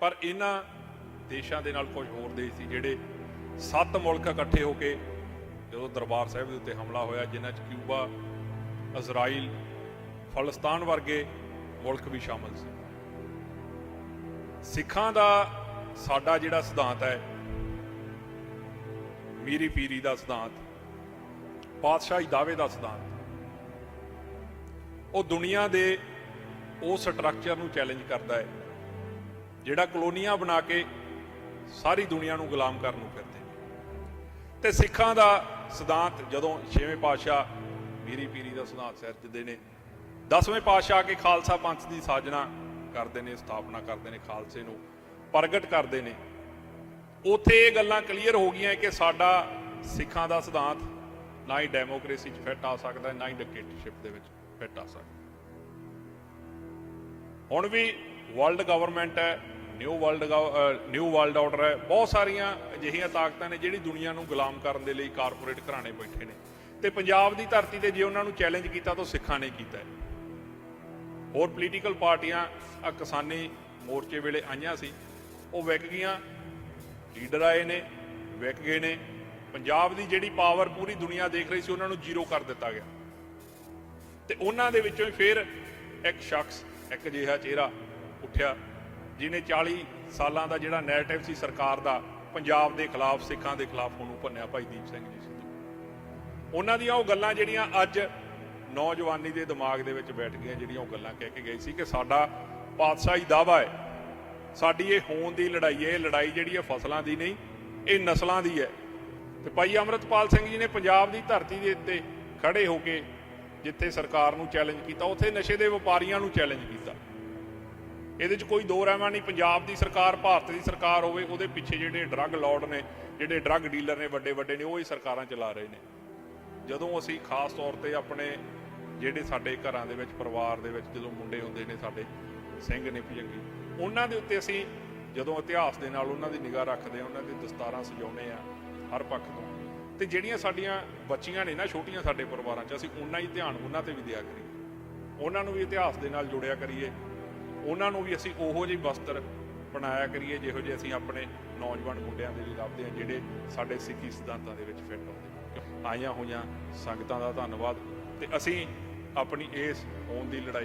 ਪਰ ਇਹਨਾਂ ਦੇਸ਼ਾਂ ਦੇ ਨਾਲ ਕੁਝ ਹੋਰ ਦੇਸ਼ ਸੀ ਜਿਹੜੇ ਸੱਤ ਮੁਲਕ ਇਕੱਠੇ ਹੋ ਕੇ ਜਦੋਂ ਦਰਬਾਰ ਸਾਹਿਬ ਦੇ ਉੱਤੇ ਹਮਲਾ ਹੋਇਆ, ਜਿਨ੍ਹਾਂ 'ਚ ਕਿਊਬਾ, ਇਜ਼ਰਾਈਲ, ਫਲਸਤਾਨ ਵਰਗੇ ਮੁਲਕ ਵੀ ਸ਼ਾਮਲ ਸੀ। ਸਿੱਖਾਂ ਦਾ ਸਾਡਾ ਜਿਹੜਾ ਸਿਧਾਂਤ ਹੈ, ਮੀਰੀ ਪੀਰੀ ਦਾ ਸਿਧਾਂਤ ਪਾਤਸ਼ਾਹੀ ਦਾਅਵੇ ਦਾ ਸਿਧਾਂਤ, ਉਹ ਦੁਨੀਆ ਦੇ ਉਹ ਸਟਰਕਚਰ ਨੂੰ ਚੈਲੰਜ ਕਰਦਾ ਹੈ। ਜਿਹੜਾ ਕਲੋਨੀਆਂ ਬਣਾ ਕੇ ਸਾਰੀ ਦੁਨੀਆ ਨੂੰ ਗੁਲਾਮ ਕਰਨ ਨੂੰ ਫਿਰਦੇ ਨੇ। ਤੇ ਸਿੱਖਾਂ ਦਾ ਸਿਧਾਂਤ ਜਦੋਂ ਛੇਵੇਂ ਪਾਤਸ਼ਾਹ ਮੀਰੀ ਪੀਰੀ ਦਾ ਸਿਧਾਂਤ ਸਿਰਜਦੇ ਨੇ, ਦਸਵੇਂ ਪਾਤਸ਼ਾਹ ਕੇ ਖਾਲਸਾ ਪੰਥ ਦੀ ਸਾਜਣਾ ਕਰਦੇ ਨੇ, ਸਥਾਪਨਾ ਕਰਦੇ ਨੇ ਖਾਲਸੇ ਨੂੰ, ਪ੍ਰਗਟ ਕਰਦੇ ਨੇ। ਉਥੇ ਇਹ ਗੱਲਾਂ ਕਲੀਅਰ ਹੋ ਗਈਆਂ ਕਿ ਸਾਡਾ ਸਿੱਖਾਂ ਦਾ ਸਿਧਾਂਤ ਨਾ ਹੀ ਡੈਮੋਕ੍ਰੇਸੀ 'ਚ ਫਿੱਟ ਆ ਸਕਦਾ, ਨਾ ਹੀ ਡਿਕਟੇਟਰਸ਼ਿਪ ਦੇ ਵਿੱਚ ਫਿੱਟ ਆ ਸਕਦਾ। ਹੁਣ ਵੀ ਵਰਲਡ ਗਵਰਨਮੈਂਟ ਹੈ new world new world order ਹੈ। ਬਹੁਤ ਸਾਰੀਆਂ ਅਜਿਹੀਆਂ ਤਾਕਤਾਂ ਨੇ ਜਿਹੜੀ ਦੁਨੀਆ ਨੂੰ ਗੁਲਾਮ ਕਰਨ ਦੇ ਲਈ ਕਾਰਪੋਰੇਟ ਘਰਾਣੇ ਬੈਠੇ ਨੇ। ਤੇ ਪੰਜਾਬ ਦੀ ਧਰਤੀ ਤੇ ਜੇ ਉਹਨਾਂ ਨੂੰ ਚੈਲੰਜ ਕੀਤਾ ਤਾਂ ਸਿੱਖਾਂ ਨੇ ਕੀਤਾ ਹੈ। ਹੋਰ ਪੋਲੀਟੀਕਲ ਪਾਰਟੀਆਂ ਆ ਕਿਸਾਨੀ ਮੋਰਚੇ ਵੇਲੇ ਆਈਆਂ ਸੀ। ਉਹ ਵਿਕ ਗਈਆਂ। ਲੀਡਰ ਆਏ ਨੇ, ਵਿਕ ਗਏ ਨੇ। ਪੰਜਾਬ ਦੀ ਜਿਹੜੀ ਪਾਵਰ ਪੂਰੀ ਦੁਨੀਆ ਦੇਖ ਰਹੀ ਸੀ, ਉਹਨਾਂ ਨੂੰ ਜ਼ੀਰੋ ਕਰ ਦਿੱਤਾ ਗਿਆ। ਤੇ ਉਹਨਾਂ ਦੇ ਵਿੱਚੋਂ ਹੀ ਫਿਰ ਇੱਕ ਸ਼ਖਸ, ਇੱਕ ਅਜਿਹਾ ਚਿਹਰਾ ਉੱਠਿਆ। ਜਿਨੇ 40 ਸਾਲਾਂ ਦਾ ਜਿਹੜਾ ਨੈਰੇਟਿਵ ਸੀ ਸਰਕਾਰ ਦਾ, ਪੰਜਾਬ ਦੇ ਖਿਲਾਫ, ਸਿੱਖਾਂ ਦੇ ਖਿਲਾਫ ਉਹਨੂੰ ਭੰਨਿਆ ਭਾਈ ਦੀਪ ਸਿੰਘ ਜੀ ਸਿੱਧੂ। ਉਹਨਾਂ ਦੀਆਂ ਉਹ ਗੱਲਾਂ ਜਿਹੜੀਆਂ ਅੱਜ ਨੌਜਵਾਨੀ ਦੇ ਦਿਮਾਗ ਦੇ ਵਿੱਚ ਬੈਠ ਗਈਆਂ, ਜਿਹੜੀਆਂ ਉਹ ਗੱਲਾਂ ਕਹਿ ਕੇ ਗਏ ਸੀ ਕਿ ਸਾਡਾ ਪਾਤਸ਼ਾਹੀ ਦਾਵਾ ਹੈ। ਸਾਡੀ ਇਹ ਹੋਣ ਦੀ ਲੜਾਈ ਹੈ, ਇਹ ਲੜਾਈ ਜਿਹੜੀ ਹੈ ਫਸਲਾਂ ਦੀ ਨਹੀਂ, ਇਹ ਨਸਲਾਂ ਦੀ ਹੈ। ਤੇ ਭਾਈ ਅਮਰਤਪਾਲ ਸਿੰਘ ਜੀ ਨੇ ਪੰਜਾਬ ਦੀ ਧਰਤੀ ਦੇ ਉੱਤੇ ਖੜੇ ਹੋ ਕੇ ਜਿੱਥੇ ਸਰਕਾਰ ਨੂੰ ਚੈਲੰਜ ਕੀਤਾ, ਉੱਥੇ ਨਸ਼ੇ ਦੇ ਵਪਾਰੀਆਂ ਨੂੰ ਚੈਲੰਜ ਕੀਤਾ। ਇਹਦੇ 'ਚ ਕੋਈ ਦੋ ਰਹਿਮਾ ਨਹੀਂ, ਪੰਜਾਬ ਦੀ ਸਰਕਾਰ, ਭਾਰਤ ਦੀ ਸਰਕਾਰ ਹੋਵੇ, ਉਹਦੇ ਪਿੱਛੇ ਜਿਹੜੇ ਡਰੱਗ ਲਾਰਡ ਨੇ, ਜਿਹੜੇ ਡਰੱਗ ਡੀਲਰ ਨੇ ਵੱਡੇ ਵੱਡੇ ਨੇ, ਉਹ ਹੀ ਸਰਕਾਰਾਂ ਚਲਾ ਰਹੇ ਨੇ। ਜਦੋਂ ਅਸੀਂ ਖਾਸ ਤੌਰ ਤੇ ਆਪਣੇ ਜਿਹੜੇ ਸਾਡੇ ਘਰਾਂ ਦੇ ਵਿੱਚ, ਪਰਿਵਾਰ ਦੇ ਵਿੱਚ ਜਦੋਂ ਮੁੰਡੇ ਹੁੰਦੇ ਨੇ ਸਾਡੇ, ਸਿੰਘ ਨੇ ਭਜੰਗੀ ਉਹਨਾਂ ਦੇ ਉੱਤੇ ਅਸੀਂ ਜਦੋਂ ਇਤਿਹਾਸ ਦੇ ਨਾਲ ਉਹਨਾਂ ਦੀ ਨਿਗਾਹ ਰੱਖਦੇ ਆ ਉਹਨਾਂ ਦੀ ਦਸਤਾਰਾਂ ਸਜਾਉਂਦੇ ਆ ਹਰ ਪੱਖ ਤੋਂ, ਤੇ ਜਿਹੜੀਆਂ ਸਾਡੀਆਂ ਬੱਚੀਆਂ ਨੇ ਨਾ, ਛੋਟੀਆਂ ਸਾਡੇ ਪਰਿਵਾਰਾਂ 'ਚ, ਅਸੀਂ ਉਹਨਾਂ ਹੀ ਧਿਆਨ ਉਹਨਾਂ ਤੇ ਵੀ ਦਿਆ ਕਰੀਏ। ਉਹਨਾਂ ਨੂੰ ਵੀ ਇਤਿਹਾਸ ਦੇ ਨਾਲ ਜੋੜਿਆ ਕਰੀਏ। ਉਹਨਾਂ ਨੂੰ ਵੀ ਅਸੀਂ ਉਹੋ ਜਿਹੀ ਵਸਤਰ ਬਣਾਇਆ ਕਰੀਏ ਜਿਹੋ ਜਿਹੇ ਅਸੀਂ ਆਪਣੇ ਨੌਜਵਾਨ ਮੁੰਡਿਆਂ ਦੇ ਲਈ ਲੱਭਦੇ ਆ ਜਿਹੜੇ ਸਾਡੇ ਸਿੱਖੀ ਸਿਧਾਂਤਾਂ ਦੇ ਵਿੱਚ ਫਿੱਟ ਆਉਂਦੇ ਆਈਆਂ ਹੋਈਆਂ ਸੰਗਤਾਂ ਦਾ ਧੰਨਵਾਦ ਤੇ ਅਸੀਂ ਆਪਣੀ ਇਸ ਹੋਣ ਦੀ ਲੜਾਈ